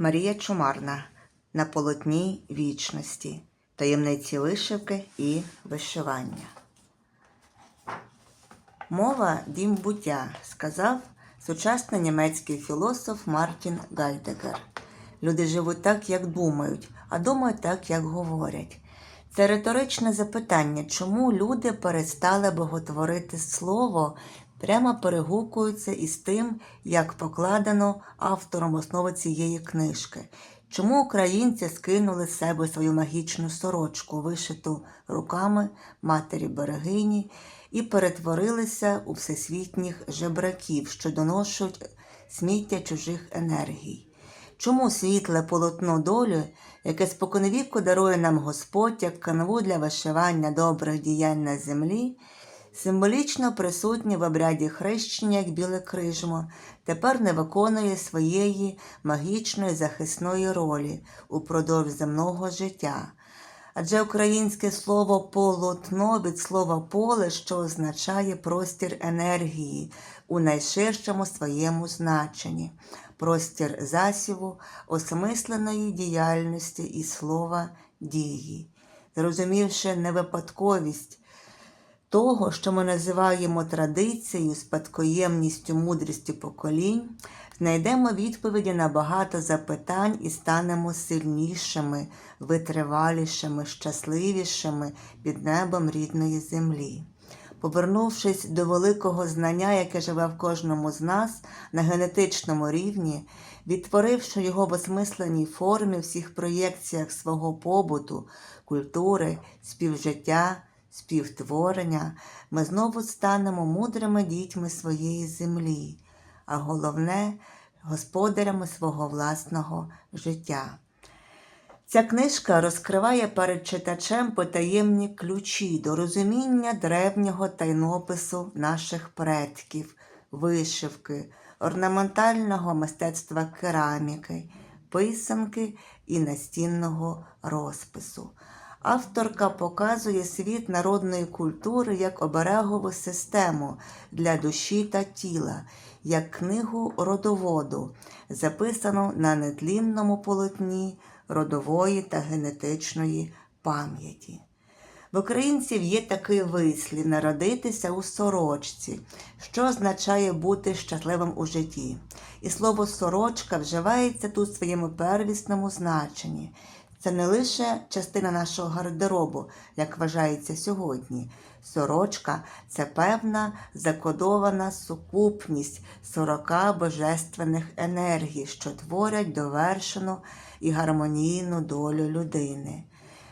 Марія Чумарна на полотні вічності, таємниці вишивки і вишивання. Мова дім буття, сказав сучасний німецький філософ Мартін Гайдегер. Люди живуть так, як думають, а думають так, як говорять. Це риторичне запитання, чому люди перестали боготворити слово, прямо перегукуються із тим, як покладено автором основи цієї книжки. Чому українці скинули з себе свою магічну сорочку, вишиту руками матері берегині, і перетворилися у всесвітніх жебраків, що доношують сміття чужих енергій? Чому світле полотно долі, яке споконвіку дарує нам Господь як канву для вишивання добрих діянь на землі, символічно присутнє в обряді хрещення як біле крижмо, тепер не виконує своєї магічної захисної ролі упродовж земного життя. Адже українське слово полотно від слова поле, що означає простір енергії у найширшому своєму значенні, простір засіву, осмисленої діяльності і слова дії. Зрозумівши невипадковість того, що ми називаємо традицією, спадкоємністю, мудрістю поколінь, знайдемо відповіді на багато запитань і станемо сильнішими, витривалішими, щасливішими під небом рідної землі. Повернувшись до великого знання, яке живе в кожному з нас на генетичному рівні, відтворивши його в осмисленій формі всіх проєкціях свого побуту, культури, співжиття, співтворення, ми знову станемо мудрими дітьми своєї землі, а головне господарями свого власного життя. Ця книжка розкриває перед читачем потаємні ключі до розуміння древнього тайнопису наших предків, вишивки, орнаментального мистецтва кераміки, писанки і настінного розпису. Авторка показує світ народної культури як оберегову систему для душі та тіла, як книгу родоводу, записану на нетлінному полотні родової та генетичної пам'яті. В українців є такий вислів народитися у сорочці, що означає бути щасливим у житті. І слово сорочка вживається тут в своєму первісному значенні. Це не лише частина нашого гардеробу, як вважається сьогодні. Сорочка це певна закодована сукупність сорока божественних енергій, що творять довершену і гармонійну долю людини.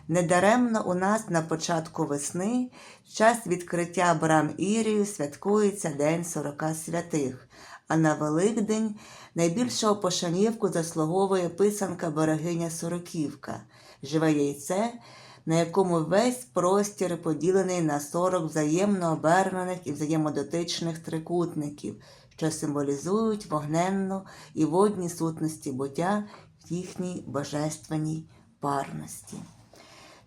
Недаремно у нас на початку весни, час відкриття брам Ірію, святкується День Сорока святих, а на Великдень найбільшого пошанівку заслуговує писанка берегиня Сороківка, живе яйце, на якому весь простір поділений на 40 взаємно обернених і взаємодотичних трикутників, що символізують вогненну і водні сутності буття в їхній божественній парності.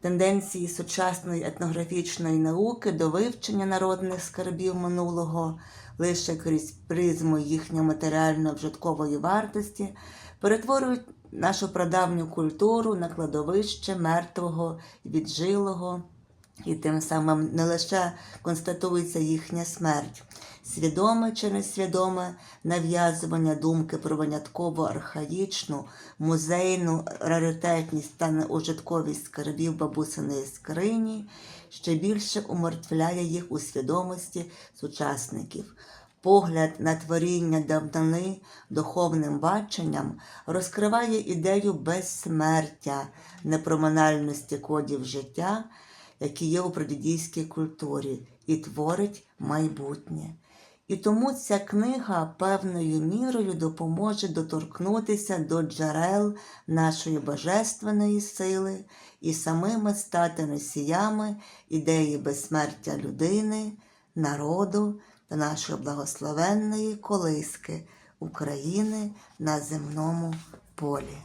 Тенденції сучасної етнографічної науки до вивчення народних скарбів минулого. Лише крізь призму їхньої матеріально-вжиткової вартості перетворюють нашу прадавню культуру на кладовище мертвого віджилого, і тим самим не лише констатується їхня смерть, свідоме чи несвідоме нав'язування думки про винятково архаїчну, музейну раритетність та неужитковість скарбів бабусиної скрині ще більше умертвляє їх у свідомості сучасників. Погляд на творіння давнини духовним баченням розкриває ідею безсмертя, непроминальності кодів життя, які є у прадідійській культурі, і творить майбутнє. І тому ця книга певною мірою допоможе доторкнутися до джерел нашої божественної сили і самими стати носіями ідеї безсмертя людини, народу та нашої благословенної колиски України на земному полі.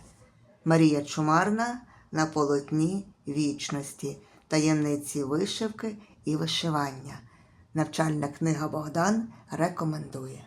Марія Чумарна на полотні вічності, таємниці вишивки і вишивання. Навчальна книга Богдан рекомендує.